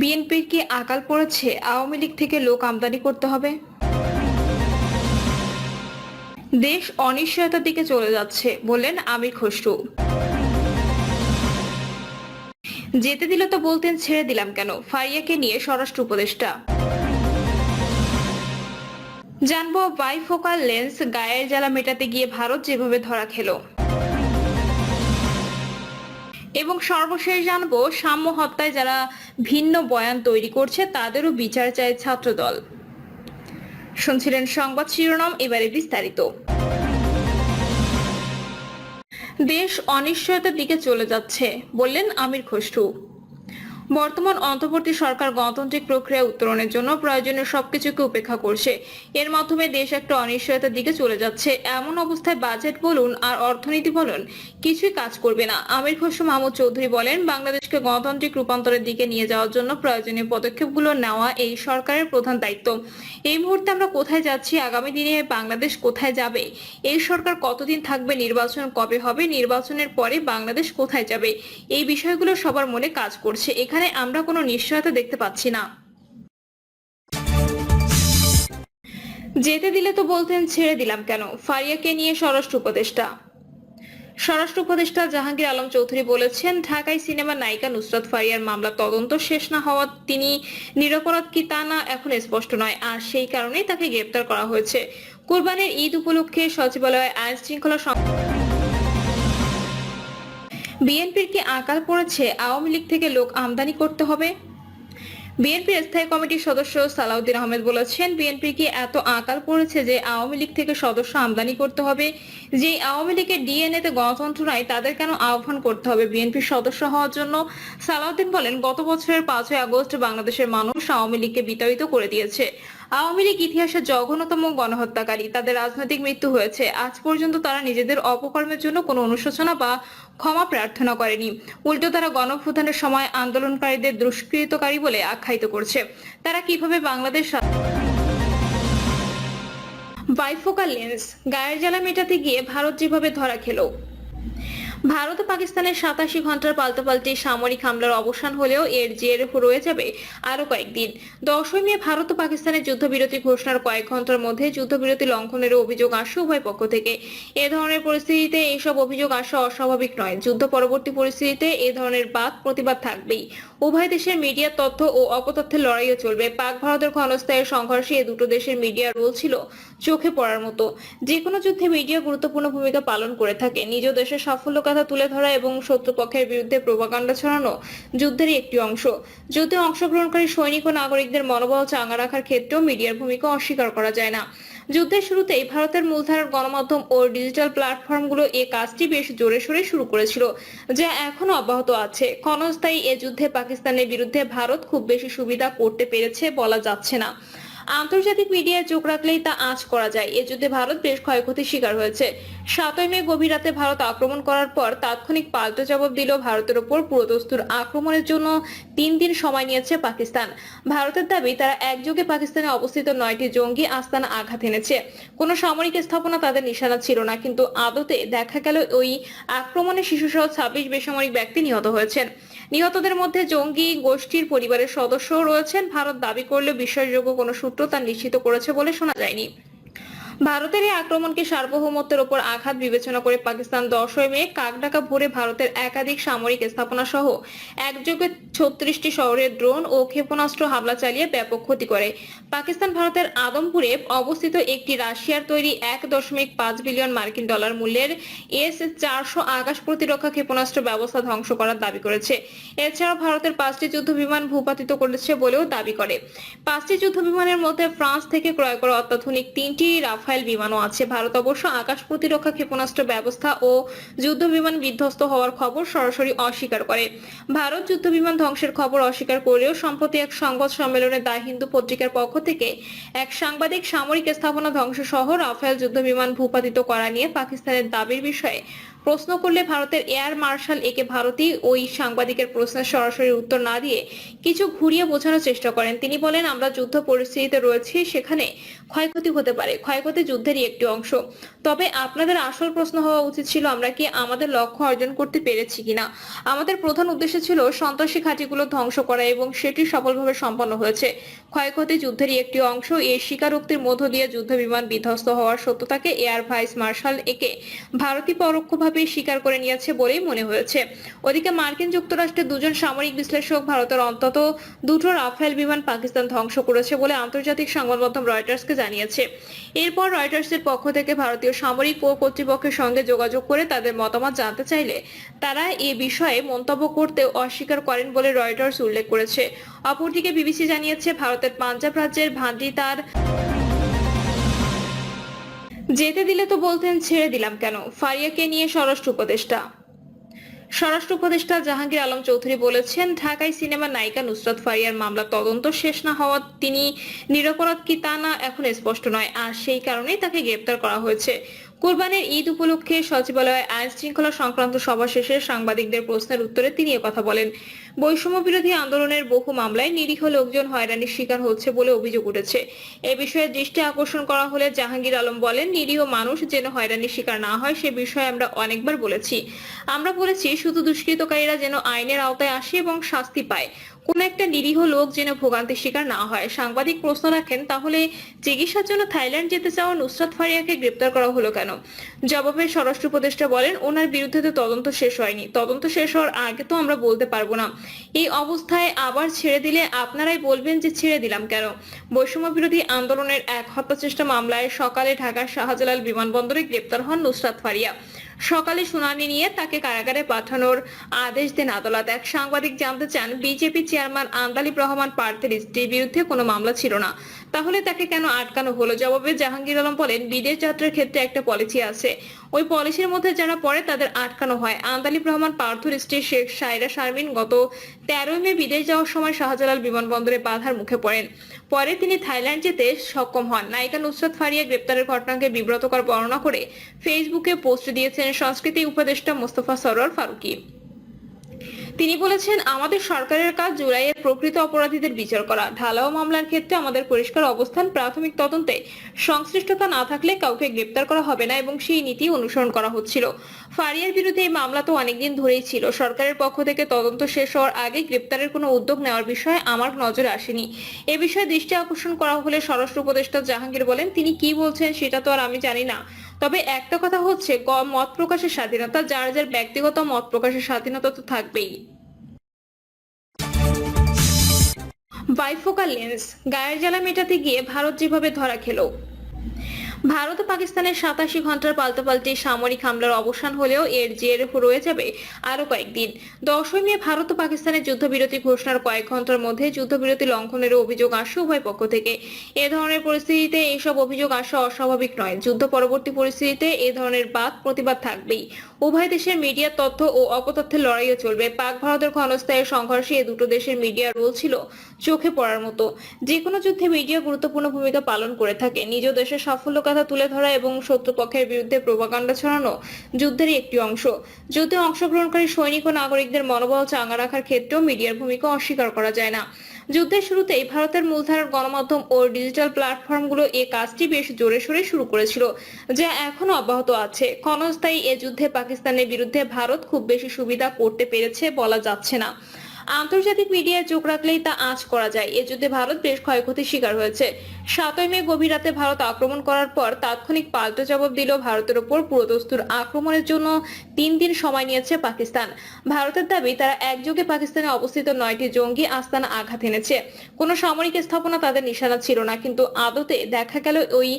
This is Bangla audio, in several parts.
বিএনপির কি আকাল পড়েছে? আওয়ামী লীগ থেকে লোক আমদানি করতে হবে? দেশ অনিশ্চয়তার দিকে চলে যাচ্ছে, বললেন আমির খসরু। যেতে দিলে তো বলতেন, ছেড়ে দিলাম কেন? ফারিয়াকে নিয়ে স্বরাষ্ট্র উপদেষ্টা। জানব, বাইফোকাল লেন্স গায়ের জ্বালা মেটাতে গিয়ে ভারত যেভাবে ধরা খেলো। এবং সর্বশেষ জানব, সাম্য হত্যায় যারা ভিন্ন বয়ান তৈরি করছে, তাদেরও বিচার চায় ছাত্রদল। শুনছিলেন সংবাদ শিরোনাম, এবারে বিস্তারিত। দেশ অনিশ্চয়তার দিকে চলে যাচ্ছে, বললেন আমির খসরু। বর্তমান অন্তর্বর্তী সরকার গণতান্ত্রিক প্রক্রিয়া উত্তরণের জন্য প্রয়োজনীয় সবকিছুকে উপেক্ষা করছে। এর মাধ্যমে দেশ একটা অনিশ্চয়তার দিকে চলে যাচ্ছে। এমন অবস্থায় বাজেট বলুন আর অর্থনীতি বলুন, কিছুই কাজ করবে না। আমির খসরু মাহমুদ চৌধুরী বলেন, বাংলাদেশকে গণতান্ত্রিক রূপান্তরের দিকে নিয়ে যাওয়ার জন্য প্রয়োজনীয় পদক্ষেপগুলো নেওয়া এই সরকারের প্রধান দায়িত্ব। এই মুহূর্তে আমরা কোথায় যাচ্ছি? আগামী দিনে বাংলাদেশ কোথায় যাবে? এই সরকার কতদিন থাকবে? নির্বাচন কবে হবে? নির্বাচনের পরে বাংলাদেশ কোথায় যাবে? এই বিষয়গুলো সবার মনে কাজ করছে। এখানে আমরা কোনো নিশ্চয়তা দেখতে পাচ্ছি না। যেতে দিলে তো বলতেন, ছেড়ে দিলাম কেন? ফারিয়াকে নিয়ে স্বরাষ্ট্র উপদেষ্টা। স্বরাষ্ট্র উপদেষ্টা জাহাঙ্গীর আলম চৌধুরী বলেছেন, ঢাকায় সিনেমা নায়িকা নুসরাত ফারিয়ার মামলা তদন্ত শেষ না হওয়া তিনি নিরপরাধ কি তা না এখন স্পষ্ট নয়। আর সেই কারণেই তাকে গ্রেপ্তার করা হয়েছে। কুরবানির ঈদ উপলক্ষে সচিবালয়ে আইন শৃঙ্খলা বিএনপির কি আকাল পড়েছে? আওয়ামী লীগ থেকে লোক আমদানি করতে হবে? বিএনপির স্থায়ী কমিটির সদস্য সালাউদ্দিন আহমেদ বলেছেন বিএনপি কি এত আকাল পড়েছে যে আওয়ামী লীগ থেকে সদস্য আমদানি করতে হবে? যে আওয়ামী লীগের ডিএনএ তে গণতন্ত্র নাই, তাদের কেন আহ্বান করতে হবে বিএনপির সদস্য হওয়ার জন্য? সালাউদ্দিন বলেন, গত বছরের পাঁচই আগস্ট বাংলাদেশের মানুষ আওয়ামী লীগকে বিতাড়িত করে দিয়েছে। আওয়ামী লীগ ইতিহাসের জঘন্যতম গণহত্যাকারী। তাদের রাজনৈতিক মৃত্যু হয়েছে। আজ পর্যন্ত তারা নিজেদের অপকর্মের জন্য কোনো অনুশোচনা বা ক্ষমা প্রার্থনা করেনি। উল্টো তারা গণভ্যুত্থানের সময় আন্দোলনকারীদের দুষ্কৃতকারী বলে আখ্যায়িত করছে। তারা কীভাবে বাংলাদেশ বাইফোকাল লেন্স, গায়ের জ্বালা মেটাতে গিয়ে ভারত যেভাবে ধরা খেলো। ভারত ও পাকিস্তানের সাতাশি ঘণ্টার পাল্টাপাল্টি সামরিক হামলার অবসান হলেও এর জের রয়ে যাবে আরও কয়েকদিন। দশই মে ভারত ও পাকিস্তানের যুদ্ধবিরতি ঘোষণার কয়েক ঘণ্টার মধ্যে যুদ্ধবিরতি লঙ্ঘনের অভিযোগ আসে উভয় পক্ষ থেকে। এ ধরনের পরিস্থিতিতে এইসব অভিযোগ আসা অস্বাভাবিক নয়। যুদ্ধ পরবর্তী পরিস্থিতিতে এ ধরনের বাদ প্রতিবাদ থাকবেই। উভয় দেশের মিডিয়ার তথ্য ও অপতথ্যের লড়াইও চলবে। পাক ভারতের ক্ষণস্থায়ী সংঘর্ষে এ দুটো দেশের মিডিয়ার রোল ছিল চোখে পড়ার মতো। যে কোনো যুদ্ধে মিডিয়া গুরুত্বপূর্ণ ভূমিকা পালন করে থাকে। নিজ দেশের সাফল্য কথা তুলে ধরা এবং শত্রুপক্ষের বিরুদ্ধে প্রোপাগান্ডা ছড়ানো যুদ্ধেরই একটি অংশ। যুদ্ধে অংশগ্রহণকারী সৈনিক ও নাগরিকদের মনোবল চাঙ্গা রাখার ক্ষেত্রেও মিডিয়ার ভূমিকা অস্বীকার করা যায় না। যুদ্ধের শুরুতেই ভারতের মূলধারার গণমাধ্যম ও ডিজিটাল প্ল্যাটফর্মগুলো এই কাজটি বেশ জোরে সোরে শুরু করেছিল, যা এখনও অব্যাহত আছে। ক্ষণস্থায়ী এ যুদ্ধে পাকিস্তানের বিরুদ্ধে ভারত খুব বেশি সুবিধা করতে পেরেছে বলা যাচ্ছে না। আন্তর্জাতিক মিডিয়ায় চোখ রাখলেই তা আঁচ করা যায়। এ যুদ্ধে ভারত বেশ ক্ষয়ক্ষতির শিকার হয়েছে। সাতই মে গভীর রাতে ভারত আক্রমণ করার পর তাৎক্ষণিক পাল্টা জবাব দিল ভারতের ওপর পুরোদস্তুর আক্রমণের জন্য তিন দিন সময় নিয়েছে পাকিস্তান। ভারতের দাবি, তারা একযোগে পাকিস্তানে অবস্থিত নয়টি জঙ্গি আস্তানা আঘাত এনেছে। কোনো সামরিক স্থাপনা তাদের নিশানা ছিল না, কিন্তু আদতে দেখা গেল ওই আক্রমণে শিশুসহ ছাব্বিশ বেসামরিক ব্যক্তি নিহত হয়েছেন। নিহতদের মধ্যে জঙ্গি গোষ্ঠীর পরিবারের সদস্যও রয়েছেন। ভারত দাবি করলেও বিশ্বাসযোগ্য কোনো সূত্র তা নিশ্চিত করেছে বলে শোনা যায়নি। ভারতের এই আক্রমণকে সার্বভৌমত্বের ওপর আঘাত বিবেচনা করে পাকিস্তান দশই মে কাকডাকা ভোরে ভারতের একাধিক সামরিক স্থাপনা সহ একযোগে ছত্রিশটি শহরে ড্রোন ও ক্ষেপণাস্ত্র হামলা চালিয়ে ব্যাপক ক্ষতি করে। পাকিস্তান ভারতের আদমপুরে অবস্থিত একটি রাশিয়ার তৈরি এক দশমিক পাঁচ বিলিয়ন মার্কিন ডলার মূল্যের এস চারশো আকাশ প্রতিরক্ষা ক্ষেপণাস্ত্র ব্যবস্থা ধ্বংস করার দাবি করেছে। এছাড়াও ভারতের পাঁচটি যুদ্ধ বিমান ভূপাতিত করেছে বলেও দাবি করে। পাঁচটি যুদ্ধ বিমানের মধ্যে ফ্রান্স থেকে ক্রয় করা অত্যাধুনিক তিনটি রাফায়েল বিমানও আছে। ভারত অবশ্য আকাশ প্রতিরক্ষা ক্ষেপণাস্ত্র ব্যবস্থা ও যুদ্ধ বিমান বিধ্বস্ত হওয়ার খবর সরাসরি অস্বীকার করে। ভারত যুদ্ধ বিমান ধ্বংসের খবর অস্বীকার করলেও সম্প্রতি এক সংবাদ সম্মেলনে দা হিন্দু পত্রিকার পক্ষ থেকে এক সাংবাদিক সামরিক স্থাপনা ধ্বংস সহ রাফায়েল যুদ্ধ বিমান ভূপাতিত করা নিয়ে পাকিস্তানের দাবির বিষয়ে প্রশ্ন করলে ভারতের এয়ার মার্শাল একে ভারতী ওই সাংবাদিকের প্রশ্নের সরাসরি উত্তর না দিয়ে কিছু ঘুরিয়ে বোঝানোর চেষ্টা করেন। তিনি বলেন, আমরা যুদ্ধ পরিস্থিতিতে রয়েছি, সেখানে ক্ষয়ক্ষতি হতে পারে। ক্ষয়ক্ষতি যুদ্ধেরই একটি অংশ। তবে আপনাদের আসল প্রশ্ন হওয়া উচিত ছিল, আমরা কি আমাদের লক্ষ্য অর্জন করতে পেরেছি কিনা? আমাদের প্রধান উদ্দেশ্য ছিল সন্ত্রাসী ঘাঁটিগুলো ধ্বংস করা এবং সেটি সফলভাবে সম্পন্ন হয়েছে। ক্ষয়ক্ষতি যুদ্ধেরই একটি অংশ। এই স্বীকারোক্তির মধ্য দিয়ে যুদ্ধ বিমান বিধ্বস্ত হওয়ার সত্যতাকে এয়ার ভাইস মার্শাল একে ভারতী পরোক্ষভাবে স্বীকার করে নিয়েছে বলেই মনে হয়েছে। ওদিকে মার্কিন যুক্তরাষ্ট্রের দুজন সামরিক বিশ্লেষক ভারতের অন্তত দুটো রাফেল বিমান পাকিস্তান ধ্বংস করেছে বলে আন্তর্জাতিক সংবাদ মাধ্যম রয়টার্সকে জানিয়েছে। এরপর রয়টার্সের পক্ষ থেকে ভারতীয় সামরিক ও কর্তৃপক্ষের সঙ্গে যোগাযোগ করে তাদের মতামত জানতে চাইলে তারা এ বিষয়ে মন্তব্য করতে অস্বীকার করেন বলে রয়টার্স উল্লেখ করেছে। অপরদিকে বিবিসি জানিয়েছে, ভারতের পাঞ্জাব রাজ্যের ভান্ডি তার যেতে দিলে তো বলতেন, ছেড়ে দিলাম কেন? ফারিয়াকে নিয়ে স্বরাষ্ট্র উপদেষ্টা। স্বরাষ্ট্র উপদেষ্টা জাহাঙ্গীর আলম চৌধুরী বলেছেন, ঢাকায় সিনেমা নায়িকা নুসরাত ফারিয়ার মামলা তদন্ত শেষ না হওয়া তিনি নিরপরাধ কি তা না এখন স্পষ্ট নয়। আর সেই কারণেই তাকে গ্রেপ্তার করা হয়েছে। কোরবানের ঈদ উপলক্ষে সচিবালয়ে আইন শৃঙ্খলা সংক্রান্ত সভা শেষে সাংবাদিকদের প্রশ্নের উত্তরে তিনি কথা বলেন। বৈষম্য বিরোধী আন্দোলনের বহু মামলায় নিরীহ লোকজন হয়রানির শিকার হচ্ছে বলে অভিযোগ উঠেছে। এ বিষয়ে দৃষ্টি আকর্ষণ করা হলে জাহাঙ্গীর আলম বলেন, নিরীহ মানুষ যেন হয়রানির শিকার না হয় সে বিষয়ে আমরা অনেকবার বলেছি। আমরা বলেছি, শুধু দুষ্কৃতকারীরা যেন আইনের আওতায় আসে এবং শাস্তি পায়। কোন একটা নিরীহ লোক যেন ভোগান্তির শিকার না হয়। সাংবাদিক প্রশ্ন রাখেন, তাহলে চিকিৎসার জন্য থাইল্যান্ড যেতে চাওয়া নুসরাত ফারিয়াকে গ্রেপ্তার করা হলো কেন? জবাবে স্বরাষ্ট্র উপদেষ্টা বলেন, ওনার বিরুদ্ধে তো তদন্ত শেষ হয়নি। তদন্ত শেষ হওয়ার আগে তো আমরা বলতে পারব না। এই অবস্থায় আবার ছেড়ে দিলে আপনারাই বলবেন যে ছেড়ে দিলাম কেন? বৈষম্য বিরোধী আন্দোলনের এক হত্যাচেষ্টা মামলায় সকালে ঢাকার শাহজালাল বিমানবন্দরে গ্রেপ্তার হন নুসরাত ফারিয়া। সকালে শুনানি নিয়ে তাকে কারাগারে পাঠানোর আদেশ দেন আদালত। এক সাংবাদিক জানতে চান, বিজেপি চেয়ারম্যান আন্দালিব রহমান পার্থের স্ত্রীর বিরুদ্ধে কোনো মামলা ছিল না। তাহলে তাকে কেন আটকানো হলো? জবাবে জাহাঙ্গীর আলম বলেন, বিদেশ যাত্রার ক্ষেত্রে একটা পলিসি আছে। ওই পলিসির মধ্যে যারা পড়ে তাদের আটকানো হয়। আন্দালিব রহমান পার্থুর স্ত্রী শেখ সাইরা শারমিন গত তেরোই মে বিদেশ যাওয়ার সময় শাহজালাল বিমানবন্দরে বাধার মুখে পড়েন। পরে তিনি থাইল্যান্ড যেতে সক্ষম হন। নায়িকা নুসরাত ফারিয়া গ্রেপ্তারের ঘটনাকে বিব্রতকর বর্ণনা করে ফেসবুকে পোস্ট দিয়েছেন সংস্কৃতি উপদেষ্টা মোস্তফা সরোয়ার ফারুকী। তিনি বলেছেন, আমাদের সরকারের কাজ জুলাইয়ের প্রকৃত অপরাধীদের বিচার করা। ঢালাও মামলার ক্ষেত্রে আমাদের পরিষ্কার অবস্থান, প্রাথমিক তদন্তে সংশ্লিষ্টতা না থাকলে কাউকে গ্রেপ্তার করা হবে না এবং সেই নীতি অনুসরণ করা হচ্ছিল। ফারিয়ার বিরুদ্ধে এই মামলা তো অনেকদিন ধরেই ছিল। সরকারের পক্ষ থেকে তদন্ত শেষ হওয়ার আগে গ্রেপ্তারের কোনো উদ্যোগ নেওয়ার বিষয়ে আমার নজরে আসেনি। এ বিষয়ে দৃষ্টি আকর্ষণ করা হলে স্বরাষ্ট্র উপদেষ্টা জাহাঙ্গীর বলেন, তিনি কি বলছেন সেটা তো আর আমি জানি না। তবে একটা কথা হচ্ছে মত প্রকাশের স্বাধীনতা, যার যার ব্যক্তিগত মত প্রকাশের স্বাধীনতা তো থাকবেই। বাইফোকাল লেন্স, গায়ের জ্বালা মেটাতে গিয়ে ভারত যেভাবে ধরা খেলো। ভারত ও পাকিস্তানের সাতাশি ঘণ্টার পাল্টাপাল্টি সামরিক হামলার অবসান হলেও এর জের রয়ে যাবে আরও কয়েকদিন। দশই মে ভারত ও পাকিস্তানের যুদ্ধবিরতি ঘোষণার কয়েক ঘণ্টার মধ্যে যুদ্ধবিরতি লঙ্ঘনের অভিযোগ আসে উভয় পক্ষ থেকে। এ ধরনের পরিস্থিতিতে এইসব অভিযোগ আসা অস্বাভাবিক নয়। যুদ্ধ পরবর্তী পরিস্থিতিতে এ ধরনের বাদ প্রতিবাদ থাকবেই। উভয় দেশের মিডিয়ার তথ্য ও অপতথ্যের লড়াইও চলবে। পাক ভারতের ক্ষণস্থায়ী সংঘর্ষে এ দুটো দেশের মিডিয়ার রোল ছিল চোখে পড়ার মতো। যে কোনো যুদ্ধে মিডিয়া গুরুত্বপূর্ণ ভূমিকা পালন করে থাকে। নিজ দেশের সাফল্য কথা তুলে ধরা এবং শত্রুপক্ষের বিরুদ্ধে প্রোপাগান্ডা ছড়ানো যুদ্ধেরই একটি অংশ। যুদ্ধে অংশগ্রহণকারী সৈনিক ও নাগরিকদের মনোবল চাঙ্গা রাখার ক্ষেত্রেও মিডিয়ার ভূমিকা অস্বীকার করা যায় না। যুদ্ধের শুরুতেই ভারতের মূলধারার গণমাধ্যম ও ডিজিটাল প্ল্যাটফর্মগুলো এ কাজটি বেশ জোরে সোরে শুরু করেছিল, যা এখনও অব্যাহত আছে। ক্ষণস্থায়ী এ যুদ্ধে পাকিস্তানের বিরুদ্ধে ভারত খুব বেশি সুবিধা করতে পেরেছে বলা যাচ্ছে না। আন্তর্জাতিক মিডিয়ায় চোখ রাখলেই তা আঁচ করা যায়। এ যুদ্ধে ভারত বেশ ক্ষয়ক্ষতির শিকার হয়েছে। সাতই মে গভীর রাতে ভারত আক্রমণ করার পর তাৎক্ষণিক পাল্টা জবাব দিল ভারতের ওপর পুরোদস্তুর আক্রমণের জন্য তিন দিন সময় নিয়েছে পাকিস্তান। ভারতের দাবি, তারা একযোগে পাকিস্তানে অবস্থিত নয়টি জঙ্গি আস্তানা আঘাত এনেছে। কোনো সামরিক স্থাপনা তাদের নিশানা ছিল না, কিন্তু আদতে দেখা গেল ওই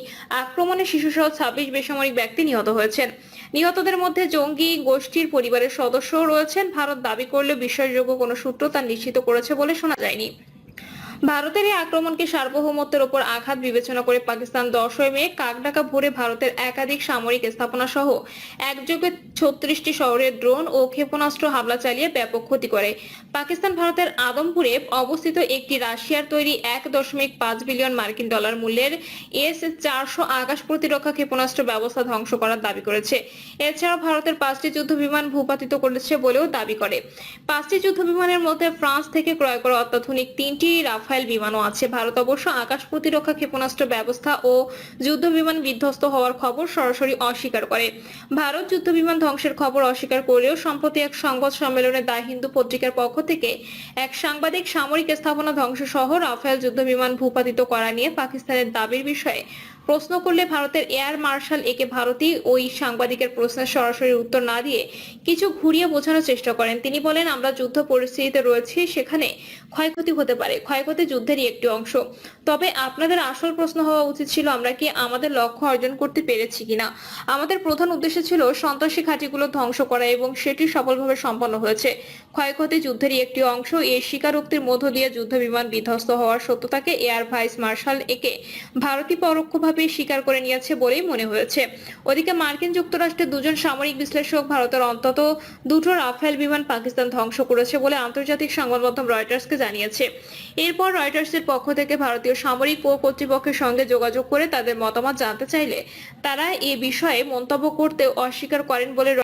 আক্রমণে শিশুসহ ছাব্বিশ বেসামরিক ব্যক্তি নিহত হয়েছেন। নিহতদের মধ্যে জঙ্গি গোষ্ঠীর পরিবারের সদস্যও রয়েছেন। ভারত দাবি করলে বিশ্বাসযোগ্য কোনো সূত্র তা নিশ্চিত করেছে বলে শোনা যায়নি। ভারতের এই আক্রমণকে সার্বভৌমত্বের ওপর আঘাত বিবেচনা করে পাকিস্তান দশই মে কাকডাকা ভোরে ভারতের একাধিক সামরিক স্থাপনা সহ একযোগে ছত্রিশটি শহরে ড্রোন ও ক্ষেপণাস্ত্র হামলা চালিয়ে ব্যাপক ক্ষতি করে। পাকিস্তান ভারতের আদমপুরে অবস্থিত একটি রাশিয়ার তৈরি এক দশমিক পাঁচ বিলিয়ন মার্কিন ডলার মূল্যের এস চারশো আকাশ প্রতিরক্ষা ক্ষেপণাস্ত্র ব্যবস্থা ধ্বংস করার দাবি করেছে। এছাড়াও ভারতের পাঁচটি যুদ্ধ বিমান ভূপাতিত করেছে বলেও দাবি করে। পাঁচটি যুদ্ধ বিমানের মধ্যে ফ্রান্স থেকে ক্রয় করা অত্যাধুনিক তিনটি রাফায়েল বিমানও আছে। ভারত অবশ্য আকাশ প্রতিরক্ষা ক্ষেপণাস্ত্র ব্যবস্থা ও যুদ্ধ বিমান বিধ্বস্ত হওয়ার খবর সরাসরি অস্বীকার করে। ভারত যুদ্ধ বিমান ধ্বংসের খবর অস্বীকার করলেও সম্প্রতি এক সংবাদ সম্মেলনে দা হিন্দু পত্রিকার পক্ষ থেকে এক সাংবাদিক সামরিক স্থাপনা ধ্বংস সহ রাফায়েল যুদ্ধ বিমান ভূপাতিত করা নিয়ে পাকিস্তানের দাবির বিষয়ে প্রশ্ন করলে ভারতের এয়ার মার্শাল একে ভারতী ওই সাংবাদিকের প্রশ্নের সরাসরি উত্তর না দিয়ে কিছু ঘুরিয়ে বোঝানোর চেষ্টা করেন। তিনি বলেন, আমরা যুদ্ধ পরিস্থিতিতে রয়েছি, সেখানে ক্ষয়ক্ষতি হতে পারে। ক্ষয়ক্ষতি যুদ্ধেরই একটি অংশ। তবে আপনাদের আসল প্রশ্ন হওয়া উচিত ছিল, আমরা কি আমাদের লক্ষ্য অর্জন করতে পেরেছি কিনা? আমাদের প্রধান উদ্দেশ্য ছিল সন্ত্রাসী ঘাঁটিগুলো ধ্বংস করা এবং সেটি সফলভাবে সম্পন্ন হয়েছে। ক্ষয়ক্ষতি যুদ্ধেরই একটি অংশ। এই স্বীকারোক্তির মধ্য দিয়ে যুদ্ধ বিমান বিধ্বস্ত হওয়ার সত্যতাকে এয়ার ভাইস মার্শাল একে ভারতী পরোক্ষভাবে স্বীকার করে নিয়েছে বলেই মনে হয়েছে। ওদিকে মার্কিন যুক্তরাষ্ট্রের দুজন সামরিক বিশ্লেষক ভারতের অন্তত দুটো রাফেল বিমান পাকিস্তান ধ্বংস করেছে বলে আন্তর্জাতিক সংবাদ মাধ্যম রয়টার্সকে জানিয়েছে। এরপর রয়টার্সের পক্ষ থেকে ভারতীয় সামরিক ও কর্তৃপক্ষের সঙ্গে যোগাযোগ করে তাদের মতামত জানতে চাইলে তারা এ বিষয়ে মন্তব্য করতে অস্বীকার করেন বলে